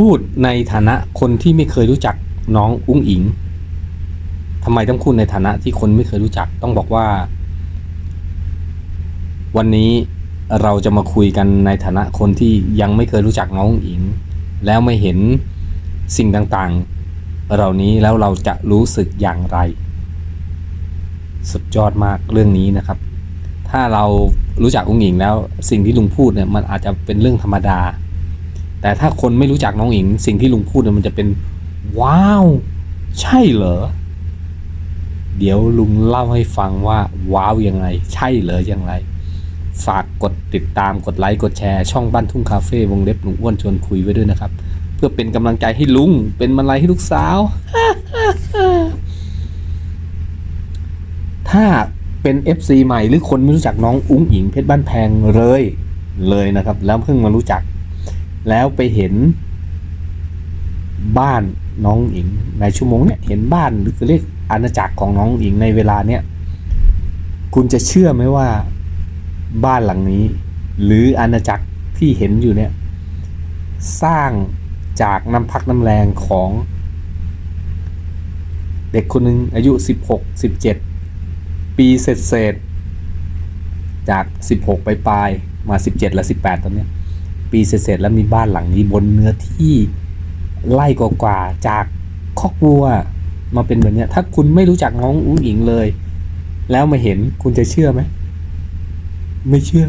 พูดในฐานะคนที่ไม่เคยรู้จักน้องอุ้งอิงทำไมต้องพูดในฐานะที่คนไม่เคยรู้จักต้องบอกว่า วันนี้เราจะมาคุยกันในฐานะคนที่ยังไม่เคยรู้จักน้องอุ้งอิง แล้วไม่เห็นสิ่งต่างๆ เหล่านี้แล้วเราจะรู้สึกอย่างไร สุดยอดมากเรื่องนี้นะครับ ถ้าเรารู้จักอุ้งอิงแล้วสิ่งที่ลุงพูดเนี่ยมันอาจจะเป็นเรื่องธรรมดา แต่ถ้าคนไม่รู้จักน้องอิง สิ่งที่ลุงพูดเนี่ยมันจะเป็น ว้าว ใช่เหรอ เดี๋ยวลุงเล่าให้ฟังว่า ว้าวยังไง ใช่เหรอยังไงฝากกดติดตามกดไลค์กดแชร์ช่องบ้านทุ่งคาเฟ่วงเล็บลุงอ้วนชวนคุยไว้ด้วยนะครับ เพื่อเป็นกำลังใจให้ลุง เป็นมันไรให้ลูกสาว ถ้าเป็น FC ใหม่หรือคนไม่รู้จักน้องอุ้งอิงเพชรบ้านแพงเลยเลยนะครับ แล้วเพิ่งมารู้จัก แล้วไปเห็นบ้านน้องอิงในชั่วโมงเนี่ยเห็นบ้านหรือเรียกอาณาจักรของน้องอิงในเวลาเนี้ยคุณจะเชื่อไหมว่าบ้านหลังนี้ หรืออาณาจักรที่เห็นอยู่เนี่ยสร้างจากน้ำพักน้ำแรงของ เด็กคนหนึ่งอายุ 16 17 ปีเศษเศษจาก 16 ไปปลายมา 17 และ 18 ตอนเนี้ย ปีเศษๆแล้วมีบ้านหลังนี้บนเนื้อที่ไล่กว่าๆจากคอกวัวมาเป็นแบบเนี้ยถ้าคุณไม่รู้จักน้องอุ้งอิงเลย แล้วมาเห็นคุณจะเชื่อไหมไม่เชื่อ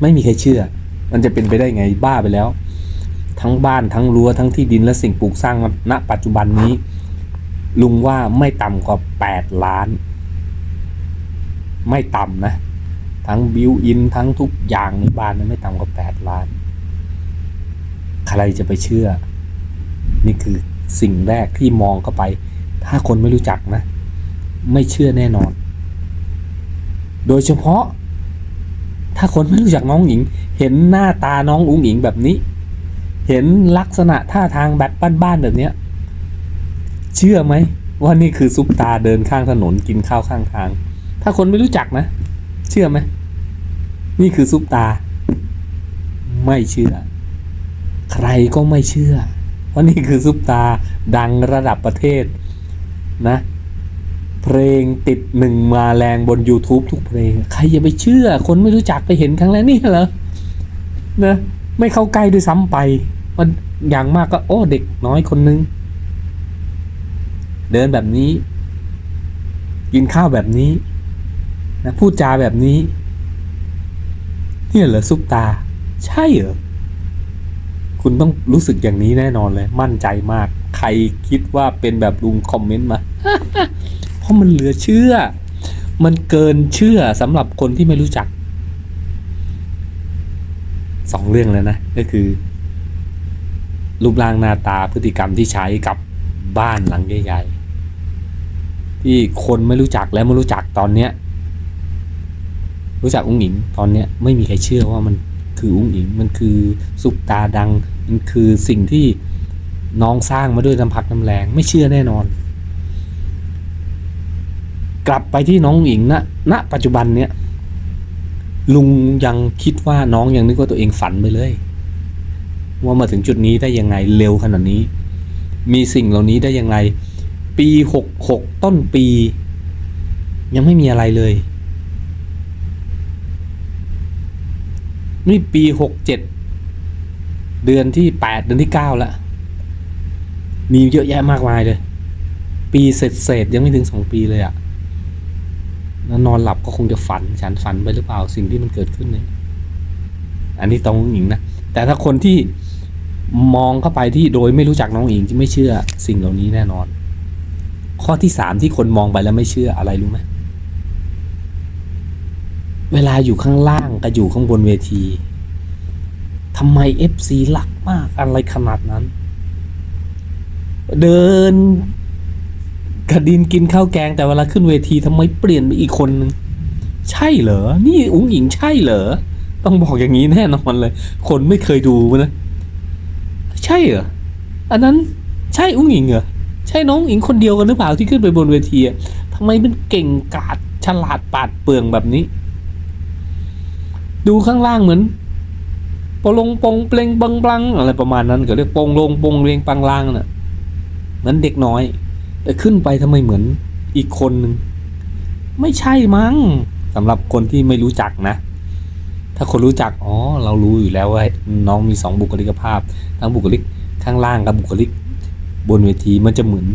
ไม่มีใครเชื่อ มันจะเป็นไปได้ไงบ้าไปแล้ว ทั้งบ้านทั้งรั้วทั้งที่ดินและสิ่งปลูกสร้างณปัจจุบันนี้ ลุงว่าไม่ต่ำกว่า 8 ล้าน ไม่ต่ำนะ ทั้งบิวอินทั้งทุกอย่างในบ้านนั้นไม่ต่ำกว่า8ล้าน ใครจะไปเชื่อ นี่คือสิ่งแรกที่มองเข้าไป ถ้าคนไม่รู้จักนะ ไม่เชื่อแน่นอน โดยเฉพาะ ถ้าคนไม่รู้จักน้องหญิง เห็นหน้าตาน้องอุ้งหญิงแบบนี้ เห็นลักษณะท่าทางแบบบ้านๆแบบเนี้ย เชื่อไหมว่านี่คือซุปตาเดินข้างถนนกินข้าวข้างทาง ถ้าคนไม่รู้จักนะ เชื่อไหม นี่คือซุปตา ไม่เชื่อ ใครก็ไม่เชื่อว่านี่คือซุปตาดังระดับประเทศนะ เพลงติดหนึ่งมาแรงบน YouTube ทุกเพลง ใครจะไปเชื่อ คนไม่รู้จักไปเห็นครั้งแรกนี่เหรอนะไม่เข้าใกล้ด้วยซ้ำไป มันอย่างมากก็โอ้เด็กน้อยคนนึง เดินแบบนี้ กินข้าวแบบนี้นะพูดจาแบบนี้ เนี่ยเหรอซุปตา ใช่เหรอ คุณต้องรู้สึกอย่างนี้แน่นอนเลย มั่นใจมาก ใครคิดว่าเป็นแบบลุงคอมเมนต์มา เพราะมันเหลือเชื่อ มันเกินเชื่อสำหรับคนที่ไม่รู้จักสองเรื่องแล้วนะ ก็คือ รูปร่างหน้าตาพฤติกรรมที่ใช้กับบ้านหลังใหญ่ๆที่คนไม่รู้จักและไม่รู้จักตอนเนี้ย รู้จักอุ้งอิงตอนเนี้ยไม่มีใครเชื่อว่ามันคืออุ้งอิงมันคือซุปตาดัง มันคือสิ่งที่น้องสร้างมาด้วยน้ำพักน้ำแรงไม่เชื่อแน่นอน กลับไปที่น้องอุ๋งอิงณณปัจจุบันเนี้ยลุงยังคิดว่าน้องยังนึกว่าตัวเองฝันไปเลย ว่ามาถึงจุดนี้ได้ยังไงเร็วขนาดนี้ มีสิ่งเหล่านี้ได้ยังไง ปีหกหกต้นปี ยังไม่มีอะไรเลย นี่ปีหกเจ็ดเดือนที่แปดเดือนที่เก้าแล้วมีเยอะแยะมากมายเลย ปีเสร็จเศษๆยังไม่ถึงสองปีเลยอะแล้วนอนหลับก็คงจะฝันฉันฝันไปหรือเปล่าสิ่งที่มันเกิดขึ้นเนี่ยอันนี้ต้องหญิงนะแต่ถ้าคนที่มองเข้าไปที่โดยไม่รู้จักน้องหญิงจะไม่เชื่อสิ่งเหล่านี้แน่นอน ข้อที่สามที่คนมองไปแล้วไม่เชื่ออะไรรู้ไหม เวลาอยู่ข้างล่างกับอยู่ข้างบนเวทีทำไมเอฟซีรักมากอะไรขนาดนั้น เดินกระดินกินข้าวแกงแต่เวลาขึ้นเวทีทำไมเปลี่ยนไปอีกคนนึงใช่เหรอ นี่อุ้งหญิงใช่เหรอ ต้องบอกอย่างนี้แน่นอนเลย คนไม่เคยดูนะ ใช่เหรอ อันนั้นใช่อุ้งหญิงเหรอ ใช่น้องหญิงคนเดียวกันหรือเปล่าที่ขึ้นไปบนเวทีทำไมมันเก่งกาจฉลาดปาดเปลืองแบบนี้ ดูข้างล่างเหมือนปลงปงเปลงบังบลังอะไรประมาณนั้นก็เรียกปงลงปงเรียงปังล่างน่ะเหมือนเด็กน้อย แต่ขึ้นไปทำไมเหมือนอีกคนหนึ่งไม่ใช่มั้งสำหรับคนที่ไม่รู้จักนะ ถ้าคนรู้จักอ๋อเรารู้อยู่แล้วว่าน้องมีสองบุคลิกภาพ ทั้งบุคลิกข้างล่างกับบุคลิก บนเวทีมันจะเหมือน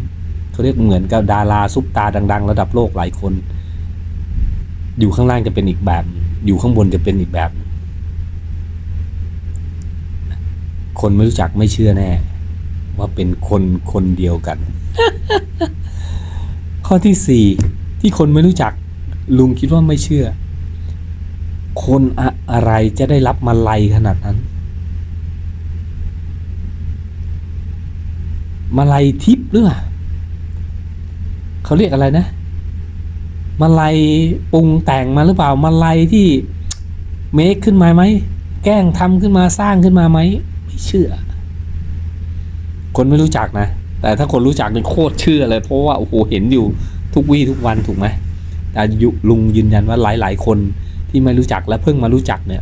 เขาเรียกเหมือนกับดาราซุปตาดัง ๆ ระดับโลกหลายคน อยู่ข้างล่างจะเป็นอีกแบบ อยู่ข้างบนจะเป็นอีกแบบคนไม่รู้จักไม่เชื่อแน่ ว่าเป็นคนคนเดียวกัน ข้อที่สี่ที่คนไม่รู้จัก ลุงคิดว่าไม่เชื่อ คนอะอะไรจะได้รับมาลัยขนาดนั้น มาลัยทิพย์หรือเปล่าเขาเรียกอะไรนะ มาลัยปรุงแต่งมาหรือเปล่ามาลัยที่เมคขึ้นมาไหมแกล้งทำขึ้นมาสร้างขึ้นมาไหมไม่เชื่อ คนไม่รู้จักนะ แต่ถ้าคนรู้จักเนี่ยโคตรเชื่อเลย เพราะว่าโอ้โหเห็นอยู่ทุกวี่ทุกวันถูกไหมแต่ยุลุงยืนยันว่าหลาย ๆ คนที่ไม่รู้จักและเพิ่งมารู้จักเนี่ย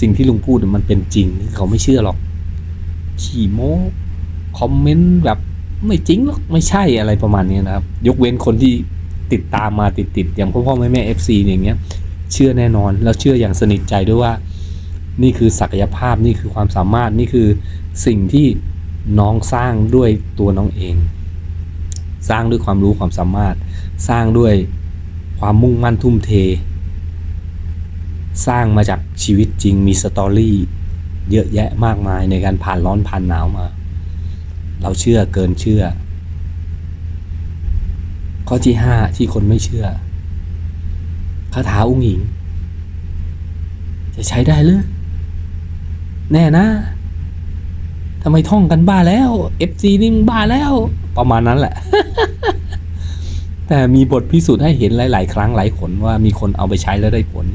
สิ่งที่ลุงพูดมันเป็นจริงเขาไม่เชื่อหรอก ขี่โม้คอมเมนต์แบบไม่จริงหรอกไม่ใช่อะไรประมาณนี้นะครับ ยกเว้นคนที่ ติดตามมาติดๆอย่างพ่อพ่อแม่แม่เอฟซีอย่างเงี้ยเชื่อแน่นอนแล้วเชื่ออย่างสนิทใจด้วยว่า นี่คือศักยภาพนี่คือความสามารถนี่คือสิ่งที่น้องสร้างด้วยตัวน้องเอง สร้างด้วยความรู้ความสามารถ สร้างด้วยความมุ่งมั่นทุ่มเท สร้างมาจากชีวิตจริงมีสตอรี่เยอะแยะมากมายในการผ่านร้อนผ่านหนาวมา เราเชื่อเกินเชื่อ ข้อที่ห้าที่คนไม่เชื่อคาถาอุ้งหญิง จะใช้ได้หรือแน่นะทำไมท่องกันบ้าแล้ว FC นี่มึงบ้าแล้ว ประมาณนั้นแหละ แต่มีบทพิสูจน์ให้เห็นหลาย ๆ ครั้งหลายคนว่ามีคนเอาไปใช้แล้วได้ผล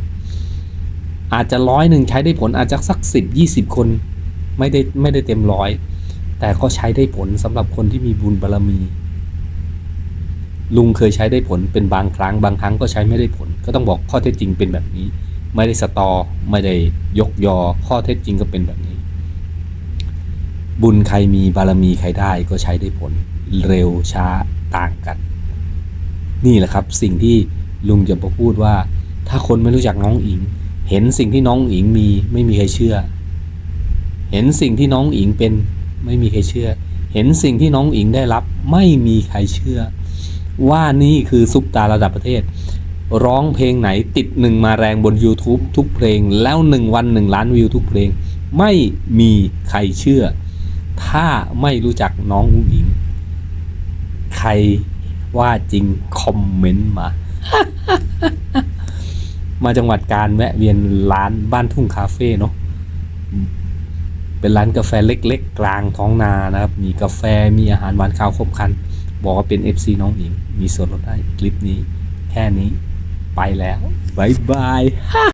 อาจจะร้อยหนึ่งใช้ได้ผลอาจจะสักสิบยี่สิบคน ไม่ได้ไม่ได้เต็มร้อย แต่ก็ใช้ได้ผลสำหรับคนที่มีบุญบารรมี ลุงเคยใช้ได้ผลเป็นบางครั้ง บางครั้งก็ใช้ไม่ได้ผล ก็ต้องบอกข้อเท็จจริงเป็นแบบนี้ ไม่ได้สตอ ไม่ได้ยกยอ ข้อเท็จจริงก็เป็นแบบนี้ บุญใครมีบารมีใครได้ก็ใช้ได้ผล เร็วช้าต่างกัน นี่แหละครับสิ่งที่ลุงจะมาพูดว่า ถ้าคนไม่รู้จักน้องอิง เห็นสิ่งที่น้องอิงมีไม่มีใครเชื่อ เห็นสิ่งที่น้องอิงเป็นไม่มีใครเชื่อ เห็นสิ่งที่น้องอิงได้รับ ไม่มีใครเชื่อ ว่านี่คือซุปตาระดับประเทศ ร้องเพลงไหนติดหนึ่งมาแรงบน YouTube ทุกเพลงแล้วหนึ่งวันหนึ่งล้านวิวทุกเพลง ไม่มีใครเชื่อ ถ้าไม่รู้จักน้องอุ้งอิง ใครว่าจริงคอมเมนต์มา มาจังหวัดการแวะเวียนร้านบ้านทุ่งคาเฟ่เนาะเป็นร้านกาแฟเล็กๆ กลางท้องนานะครับ มีกาแฟมีอาหารหวานข้าวครบครัน บอกว่าเป็น FC น้องหญิง มีส่วนลดได้คลิปนี้ แค่นี้ ไปแล้วบายบาย